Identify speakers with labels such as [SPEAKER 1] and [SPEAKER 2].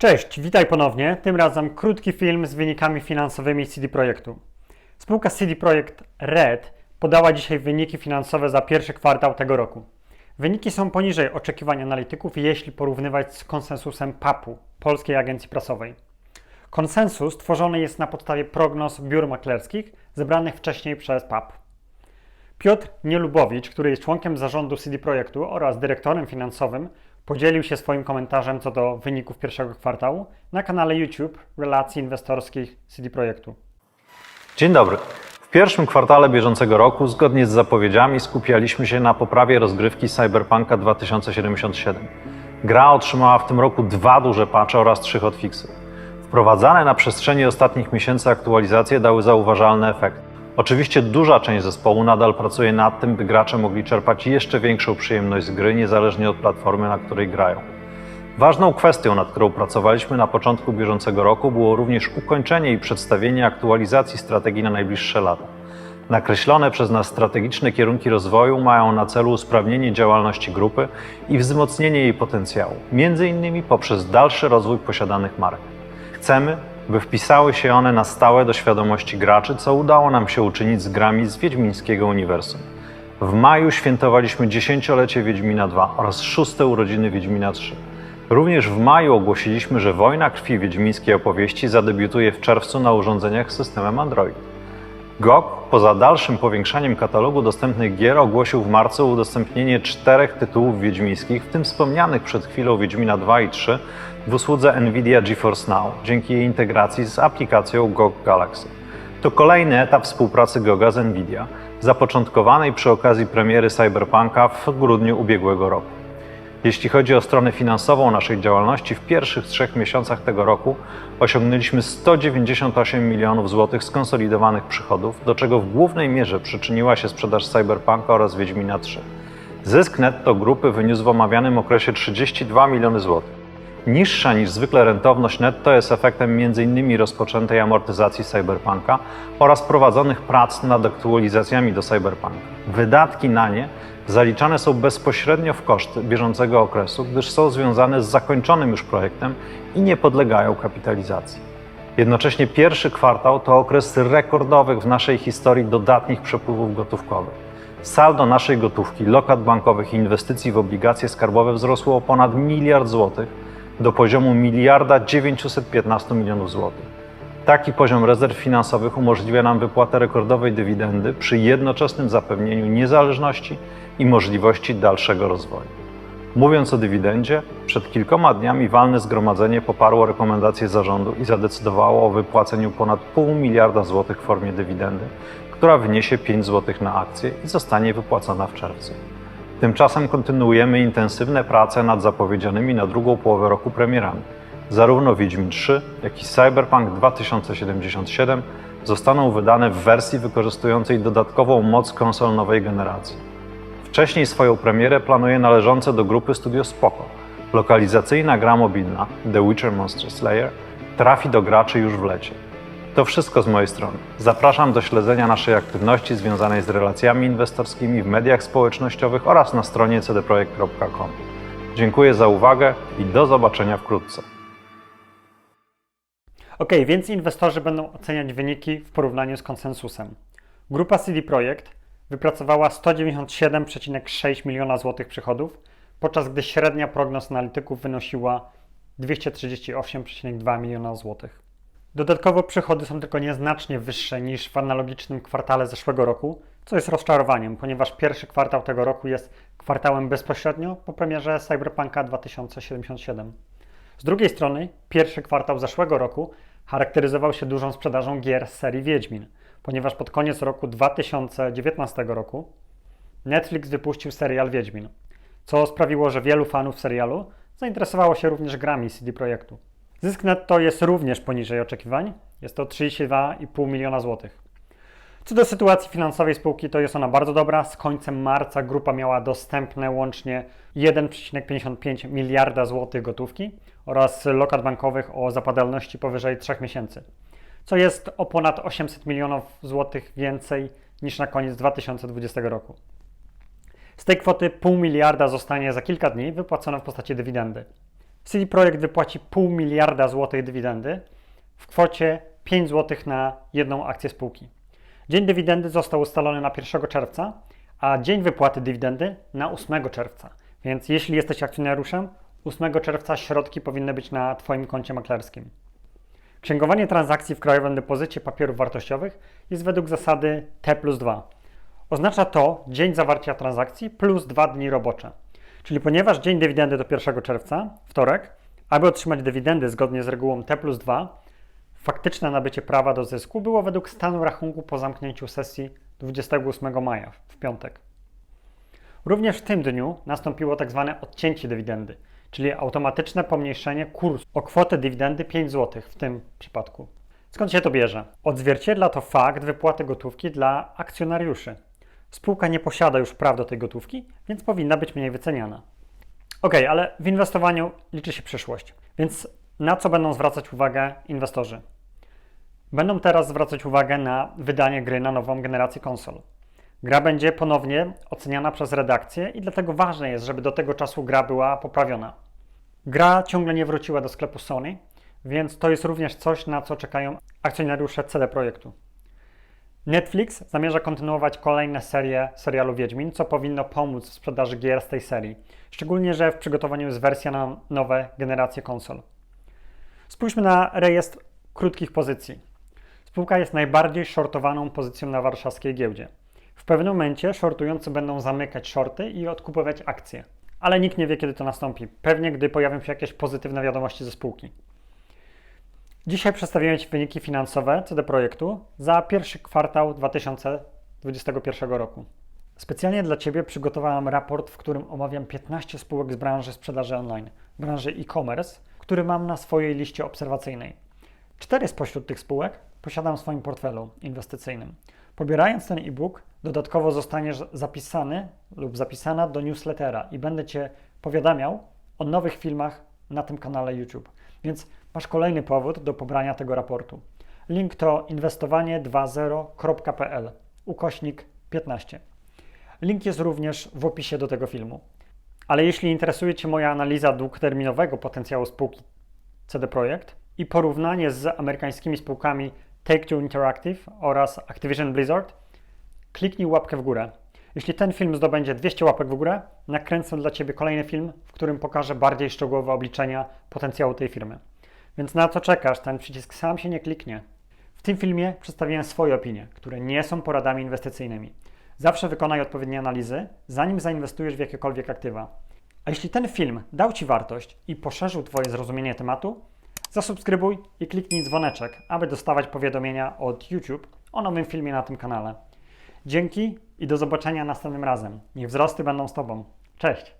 [SPEAKER 1] Cześć, witaj ponownie. Tym razem krótki film z wynikami finansowymi CD Projektu. Spółka CD Projekt Red podała dzisiaj wyniki finansowe za pierwszy kwartał tego roku. Wyniki są poniżej oczekiwań analityków, jeśli porównywać z konsensusem PAP-u, Polskiej Agencji Prasowej. Konsensus tworzony jest na podstawie prognoz biur maklerskich zebranych wcześniej przez PAP. Piotr Nielubowicz, który jest członkiem zarządu CD Projektu oraz dyrektorem finansowym, podzielił się swoim komentarzem co do wyników pierwszego kwartału na kanale YouTube Relacji Inwestorskich CD Projektu.
[SPEAKER 2] Dzień dobry. W pierwszym kwartale bieżącego roku, zgodnie z zapowiedziami, skupialiśmy się na poprawie rozgrywki Cyberpunka 2077. Gra otrzymała w tym roku dwa duże patche oraz trzy hotfixy. Wprowadzane na przestrzeni ostatnich miesięcy aktualizacje dały zauważalny efekt. Oczywiście duża część zespołu nadal pracuje nad tym, by gracze mogli czerpać jeszcze większą przyjemność z gry, niezależnie od platformy, na której grają. Ważną kwestią, nad którą pracowaliśmy na początku bieżącego roku, było również ukończenie i przedstawienie aktualizacji strategii na najbliższe lata. Nakreślone przez nas strategiczne kierunki rozwoju mają na celu usprawnienie działalności grupy i wzmocnienie jej potencjału, między innymi poprzez dalszy rozwój posiadanych marek. Chcemy, by wpisały się one na stałe do świadomości graczy, co udało nam się uczynić z grami z Wiedźmińskiego Uniwersum. W maju świętowaliśmy dziesięciolecie Wiedźmina 2 oraz szóste urodziny Wiedźmina 3. Również w maju ogłosiliśmy, że Wojna Krwi Wiedźmińskiej Opowieści zadebiutuje w czerwcu na urządzeniach z systemem Android. GOG, poza dalszym powiększaniem katalogu dostępnych gier, ogłosił w marcu udostępnienie czterech tytułów wiedźmińskich, w tym wspomnianych przed chwilą Wiedźmina 2 i 3 w usłudze Nvidia GeForce Now, dzięki jej integracji z aplikacją GOG Galaxy. To kolejny etap współpracy GOGa z Nvidia, zapoczątkowanej przy okazji premiery Cyberpunka w grudniu ubiegłego roku. Jeśli chodzi o stronę finansową naszej działalności, w pierwszych trzech miesiącach tego roku osiągnęliśmy 198 milionów złotych skonsolidowanych przychodów, do czego w głównej mierze przyczyniła się sprzedaż Cyberpunka oraz Wiedźmina 3. Zysk netto grupy wyniósł w omawianym okresie 32 miliony złotych. Niższa niż zwykle rentowność netto jest efektem m.in. rozpoczętej amortyzacji Cyberpunka oraz prowadzonych prac nad aktualizacjami do Cyberpunka. Wydatki na nie zaliczane są bezpośrednio w koszty bieżącego okresu, gdyż są związane z zakończonym już projektem i nie podlegają kapitalizacji. Jednocześnie pierwszy kwartał to okres rekordowych w naszej historii dodatnich przepływów gotówkowych. Saldo naszej gotówki, lokat bankowych i inwestycji w obligacje skarbowe wzrosło o ponad miliard złotych do poziomu miliarda 915 milionów złotych. Taki poziom rezerw finansowych umożliwia nam wypłatę rekordowej dywidendy przy jednoczesnym zapewnieniu niezależności i możliwości dalszego rozwoju. Mówiąc o dywidendzie, przed kilkoma dniami walne zgromadzenie poparło rekomendacje zarządu i zadecydowało o wypłaceniu ponad pół miliarda złotych w formie dywidendy, która wyniesie 5 złotych na akcję i zostanie wypłacona w czerwcu. Tymczasem kontynuujemy intensywne prace nad zapowiedzianymi na drugą połowę roku premierami. Zarówno Wiedźmin 3, jak i Cyberpunk 2077 zostaną wydane w wersji wykorzystującej dodatkową moc konsol nowej generacji. Wcześniej swoją premierę planuje należące do grupy Studio Spoko. Lokalizacyjna gra mobilna The Witcher Monster Slayer trafi do graczy już w lecie. To wszystko z mojej strony. Zapraszam do śledzenia naszej aktywności związanej z relacjami inwestorskimi w mediach społecznościowych oraz na stronie cdprojekt.com. Dziękuję za uwagę i do zobaczenia wkrótce.
[SPEAKER 1] Ok, więc inwestorzy będą oceniać wyniki w porównaniu z konsensusem. Grupa CD Projekt wypracowała 197,6 miliona złotych przychodów, podczas gdy średnia prognoz analityków wynosiła 238,2 miliona złotych. Dodatkowo przychody są tylko nieznacznie wyższe niż w analogicznym kwartale zeszłego roku, co jest rozczarowaniem, ponieważ pierwszy kwartał tego roku jest kwartałem bezpośrednio po premierze Cyberpunka 2077. Z drugiej strony, pierwszy kwartał zeszłego roku charakteryzował się dużą sprzedażą gier z serii Wiedźmin, ponieważ pod koniec roku 2019 roku Netflix wypuścił serial Wiedźmin, co sprawiło, że wielu fanów serialu zainteresowało się również grami CD Projektu. Zysk netto jest również poniżej oczekiwań, jest to 32,5 miliona złotych. Co do sytuacji finansowej spółki, to jest ona bardzo dobra. Z końcem marca grupa miała dostępne łącznie 1,55 miliarda złotych gotówki oraz lokat bankowych o zapadalności powyżej 3 miesięcy, co jest o ponad 800 milionów złotych więcej niż na koniec 2020 roku. Z tej kwoty pół miliarda zostanie za kilka dni wypłacone w postaci dywidendy. CD Projekt wypłaci pół miliarda złotych dywidendy w kwocie 5 zł na jedną akcję spółki. Dzień dywidendy został ustalony na 1 czerwca, a dzień wypłaty dywidendy na 8 czerwca. Więc jeśli jesteś akcjonariuszem, 8 czerwca środki powinny być na Twoim koncie maklerskim. Księgowanie transakcji w krajowym depozycie papierów wartościowych jest według zasady T plus 2. Oznacza to dzień zawarcia transakcji plus 2 dni robocze. Czyli ponieważ dzień dywidendy to 1 czerwca, wtorek, aby otrzymać dywidendy zgodnie z regułą T plus 2, faktyczne nabycie prawa do zysku było według stanu rachunku po zamknięciu sesji 28 maja, w piątek. Również w tym dniu nastąpiło tak zwane odcięcie dywidendy, czyli automatyczne pomniejszenie kursu o kwotę dywidendy 5 zł w tym przypadku. Skąd się to bierze? Odzwierciedla to fakt wypłaty gotówki dla akcjonariuszy. Spółka nie posiada już praw do tej gotówki, więc powinna być mniej wyceniana. Ok, ale w inwestowaniu liczy się przyszłość. Więc na co będą zwracać uwagę inwestorzy? Będą teraz zwracać uwagę na wydanie gry na nową generację konsol. Gra będzie ponownie oceniana przez redakcję i dlatego ważne jest, żeby do tego czasu gra była poprawiona. Gra ciągle nie wróciła do sklepu Sony, więc to jest również coś, na co czekają akcjonariusze CD Projektu. Netflix zamierza kontynuować kolejne serie serialu Wiedźmin, co powinno pomóc w sprzedaży gier z tej serii. Szczególnie, że w przygotowaniu jest wersja na nowe generacje konsol. Spójrzmy na rejestr krótkich pozycji. Spółka jest najbardziej shortowaną pozycją na warszawskiej giełdzie. W pewnym momencie shortujący będą zamykać shorty i odkupować akcje. Ale nikt nie wie, kiedy to nastąpi. Pewnie, gdy pojawią się jakieś pozytywne wiadomości ze spółki. Dzisiaj przedstawiłem Ci wyniki finansowe CD Projektu za pierwszy kwartał 2021 roku. Specjalnie dla Ciebie przygotowałem raport, w którym omawiam 15 spółek z branży sprzedaży online, branży e-commerce, który mam na swojej liście obserwacyjnej. Cztery spośród tych spółek posiadam w swoim portfelu inwestycyjnym. Pobierając ten e-book, dodatkowo zostaniesz zapisany lub zapisana do newslettera i będę Cię powiadamiał o nowych filmach na tym kanale YouTube. Więc masz kolejny powód do pobrania tego raportu. Link to inwestowanie20.pl ukośnik 15. Link jest również w opisie do tego filmu. Ale jeśli interesuje Cię moja analiza długoterminowego potencjału spółki CD Projekt i porównanie z amerykańskimi spółkami Take-Two Interactive oraz Activision Blizzard, kliknij łapkę w górę. Jeśli ten film zdobędzie 200 łapek w górę, nakręcę dla Ciebie kolejny film, w którym pokażę bardziej szczegółowe obliczenia potencjału tej firmy. Więc na co czekasz? Ten przycisk sam się nie kliknie. W tym filmie przedstawiłem swoje opinie, które nie są poradami inwestycyjnymi. Zawsze wykonaj odpowiednie analizy, zanim zainwestujesz w jakiekolwiek aktywa. A jeśli ten film dał Ci wartość i poszerzył Twoje zrozumienie tematu, zasubskrybuj i kliknij dzwoneczek, aby dostawać powiadomienia od YouTube o nowym filmie na tym kanale. Dzięki i do zobaczenia następnym razem. Niech wzrosty będą z Tobą. Cześć!